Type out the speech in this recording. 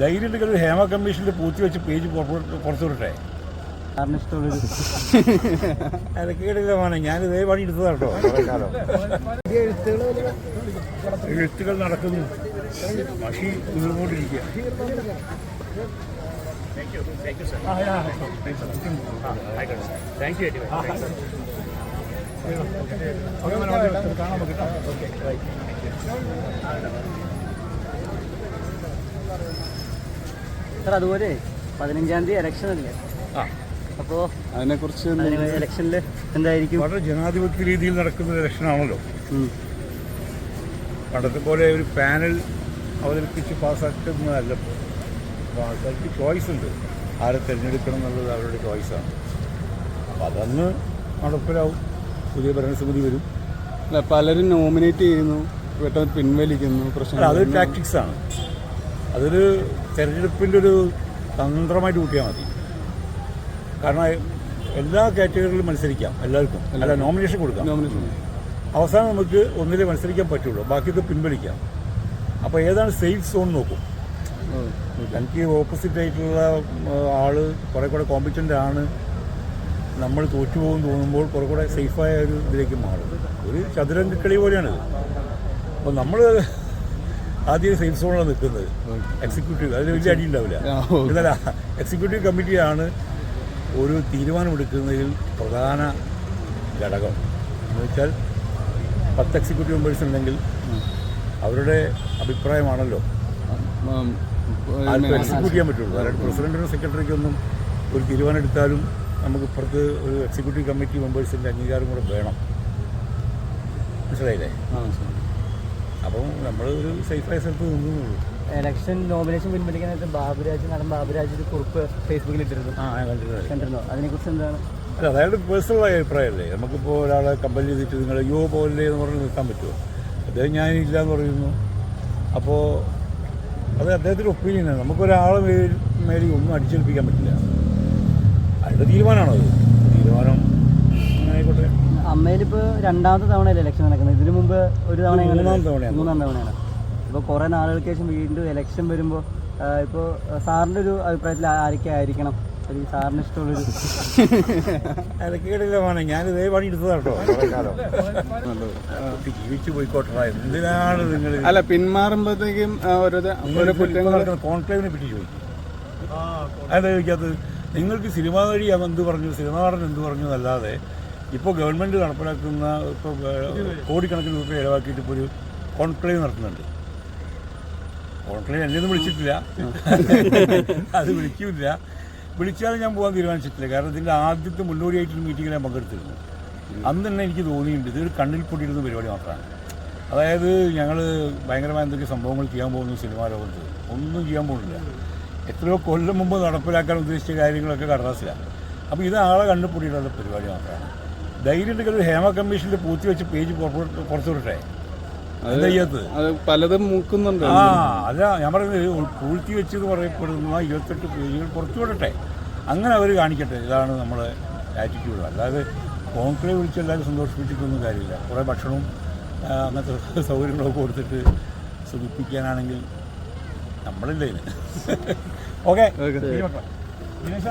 ധൈര്യം ഉണ്ടെങ്കിൽ ഒരു ഹേമ കമ്മീഷനിൽ പൂത്തി വെച്ച് പേജ് പുറത്ത് പുറത്തു വിടട്ടെ സാറിന് ഇഷ്ടമുള്ളൊരു അതൊക്കെ മോനെ. ഞാൻ ഇതേ പണി എടുത്തതാട്ടോ. കുറേ കാലം എഴുത്തുകൾ നടക്കുന്നു. മഷി ഉയർന്നുകൊണ്ടിരിക്കുക സാർ അതുപോലെ പതിനഞ്ചാം തീയതി ഇലക്ഷൻ അല്ലേ? അപ്പോ അപ്പോൾ അതിനെക്കുറിച്ച് ഇലക്ഷനിൽ എന്തായിരിക്കും? വളരെ ജനാധിപത്യ രീതിയിൽ നടക്കുന്ന ഇലക്ഷനാണല്ലോ ആണല്ലോ. പണ്ടത്തെ പോലെ ഒരു പാനൽ അവതരിപ്പിച്ച് പാസ്സാക്കുന്നതല്ല അപ്പോൾ ആൾക്കാർക്ക് ചോയ്സ് ഉണ്ട്. ആരെ തിരഞ്ഞെടുക്കണം എന്നുള്ളത് അവരുടെ ചോയ്സാണ് അപ്പോൾ അതന്ന് നടപ്പിലാവും. പുതിയ ഭരണസമിതി വരും. അല്ല പലരും നോമിനേറ്റ് ചെയ്യുന്നു പെട്ടെന്ന് പിൻവലിക്കുന്നു പ്രശ്നം അതൊരു ടാക്ടിക്സാണ് ആണ്. അതൊരു തെരഞ്ഞെടുപ്പിന്റെ ഒരു തന്ത്രമായിട്ട് കൂട്ടിയാൽ മതി. കാരണം എല്ലാ കാറ്റഗറിയിലും മത്സരിക്കാം എല്ലാവർക്കും. അല്ല നോമിനേഷൻ കൊടുക്കാം. നോമിനേഷൻ അവസാനം നമുക്ക് ഒന്നിലെ മത്സരിക്കാൻ പറ്റുള്ളൂ ബാക്കിയൊക്കെ പിൻവലിക്കാം. അപ്പോൾ ഏതാണ് സേഫ് സോൺ നോക്കും? എനിക്ക് ഓപ്പോസിറ്റ് ആയിട്ടുള്ള ആൾ കുറെ കൂടെ കോമ്പറ്റന്റ് ആണ്. നമ്മൾ തോറ്റുപോകും തോന്നുമ്പോൾ കുറെ കൂടെ സേഫായ ഒരു ഇതിലേക്ക് മാറും. ഒരു ചതുരംഗ കളി പോലെയാണിത്. അപ്പോൾ നമ്മൾ ആദ്യം സേഫ് സോണാണ് നിൽക്കുന്നത്. എക്സിക്യൂട്ടീവ് അതിന് വലിയ അടി ഉണ്ടാവില്ല. എന്നല്ല എക്സിക്യൂട്ടീവ് കമ്മിറ്റിയാണ് ഒരു തീരുമാനമെടുക്കുന്നതിൽ പ്രധാന ഘടകം. എന്ന് വെച്ചാൽ പത്ത് എക്സിക്യൂട്ടീവ് മെമ്പേഴ്സ് ഉണ്ടെങ്കിൽ അവരുടെ അഭിപ്രായമാണല്ലോ. ആർക്കും എക്സിക്യൂട്ട് ചെയ്യാൻ പറ്റുള്ളൂ. അതായത് പ്രസിഡന്റിനും സെക്രട്ടറിക്കൊന്നും ഒരു തീരുമാനം എടുത്താലും നമുക്ക് ഇപ്പുറത്ത് ഒരു എക്സിക്യൂട്ടീവ് കമ്മിറ്റി മെമ്പേഴ്സിന്റെ അംഗീകാരം കൂടെ വേണം. മനസ്സിലായില്ലേ? അപ്പം നമ്മൾ ഒരു സേഫായ സ്ഥലത്ത് നിന്നുള്ളൂ ഇലക്ഷൻ നോമിനേഷൻ പിൻവലിക്കാനായിട്ട് ബാബുരാജ് നടൻ ബാബുരാജ് ഒരു കുറിപ്പ് ഫേസ്ബുക്കിൽ ഇട്ടിരുന്നു. ആ കണ്ടിട്ടുണ്ട് കണ്ടിരുന്നോ. അതിനെക്കുറിച്ച് എന്താണ്? അല്ല അതായത് പേഴ്സണലായ പേഴ്സണൽ അഭിപ്രായമല്ലേ? നമുക്കിപ്പോൾ ഒരാളെ കമ്പൽ ചെയ്തിട്ട് നിങ്ങൾ യോ പോലെ എന്ന് പറഞ്ഞ് നിൽക്കാൻ പറ്റുമോ? അദ്ദേഹം ഞാനില്ല എന്ന് പറയുന്നു. അപ്പോൾ അത് അദ്ദേഹത്തിന്റെ ഒപ്പീനിയനാണ് നമുക്കൊരാളെ മേൽ മേലിൽ ഒന്നും അടിച്ചേൽപ്പിക്കാൻ പറ്റില്ല. അയാളുടെ തീരുമാനമാണത്. തീരുമാനം ആയിക്കോട്ടെ. അമ്മയിലിപ്പോൾ രണ്ടാമത്തെ തവണയല്ലേ ഇലക്ഷൻ നടക്കുന്നത്. ഇതിനു മുമ്പ് ഒരു തവണ മൂന്നാം തവണയാണ്. മൂന്നാം തവണയാണ്. ഇപ്പോൾ കുറേ നാളുകൾക്ക് ശേഷം വീണ്ടും ഇലക്ഷൻ വരുമ്പോൾ ഇപ്പോൾ സാറിന്റെ ഒരു അഭിപ്രായത്തിൽ ആരൊക്കെ ആയിരിക്കണം? ഒരു സാറിന് ഇഷ്ടമുള്ളൊരു അതൊക്കെ വേണം. മോനെ ഞാൻ ഇതേ പണി എടുത്തതാട്ടോ. ജീവിച്ചു പോയിക്കോട്ടെ എന്തിനാണ് നിങ്ങൾ അല്ല പിന്മാറുമ്പോഴത്തേക്കും ഓരോ ഓരോ കുറ്റങ്ങൾ കോൺക്ലേവിനെ പറ്റി ചോദിക്കും. അതെന്താ ചോദിക്കാത്തത്? നിങ്ങൾക്ക് സിനിമ വഴി അവൻ എന്ത് പറഞ്ഞു? സിനിമ നടൻ എന്ത് പറഞ്ഞു എന്നല്ലാതെ ഇപ്പോൾ ഗവൺമെന്റ് നടപ്പിലാക്കുന്ന ഇപ്പോൾ കോടിക്കണക്കിന് രൂപ ചിലവാക്കിയിട്ട് ഇപ്പോൾ ഒരു കോൺക്ലേവ് നടത്തുന്നുണ്ട്. കോൺക്ലേവ് എന്നെയൊന്നും വിളിച്ചിട്ടില്ല. അത് വിളിക്കില്ല. വിളിച്ചാലും ഞാൻ പോകാൻ തീരുമാനിച്ചിട്ടില്ല. കാരണം ഇതിന്റെ ആദ്യത്തെ മുന്നോടിയായിട്ടൊരു മീറ്റിങ്ങിൽ ഞാൻ പങ്കെടുത്തിരുന്നു. അന്ന് തന്നെ എനിക്ക് തോന്നിയിട്ടുണ്ട്. ഇതൊരു കണ്ണിൽ പൊട്ടിയിരുന്ന പരിപാടി മാത്രമാണ്. അതായത് ഞങ്ങൾ ഭയങ്കരമായ എന്തൊക്കെ സംഭവങ്ങൾ ചെയ്യാൻ പോകുന്നു സിനിമാ ലോകത്ത്. ഒന്നും ചെയ്യാൻ പോകുന്നില്ല. എത്രയോ കൊല്ലം മുമ്പ് നടപ്പിലാക്കാൻ ഉദ്ദേശിച്ച കാര്യങ്ങളൊക്കെ കടലാസിലാണ്. അപ്പോൾ ഇത് ആളെ കണ്ണിൽ പൊട്ടിയിട്ടുള്ള പരിപാടി മാത്രമാണ്. ധൈര്യം ഉണ്ടെങ്കിൽ ഒരു ഹേമ കമ്മീഷനിൽ പൂത്തി വെച്ച് പേജ് പുറത്ത് ചെയ്യാത്തത്? അത് പലതും മൂക്കുന്നുണ്ട്. ആ അല്ല ഞാൻ പറയുന്നത് പൂഴ്ത്തി വെച്ചെന്ന് പറയപ്പെടുന്ന ഇരുപത്തെട്ട് പേജുകൾ പുറത്തു വിടട്ടെ അങ്ങനെ അവർ കാണിക്കട്ടെ. ഇതാണ് നമ്മുടെ ആറ്റിറ്റ്യൂഡ് അല്ലാതെ കോൺക്ലേവ് വിളിച്ച് എല്ലാവരും സന്തോഷിപ്പിച്ചിട്ടൊന്നും കാര്യമില്ല. കുറേ ഭക്ഷണവും അങ്ങനത്തെ സൗകര്യങ്ങളൊക്കെ കൊടുത്തിട്ട് സുഖിപ്പിക്കാനാണെങ്കിൽ നമ്മളില്ല ഇതിന് ഓക്കെ ഓക്കെ. ദിനേശ.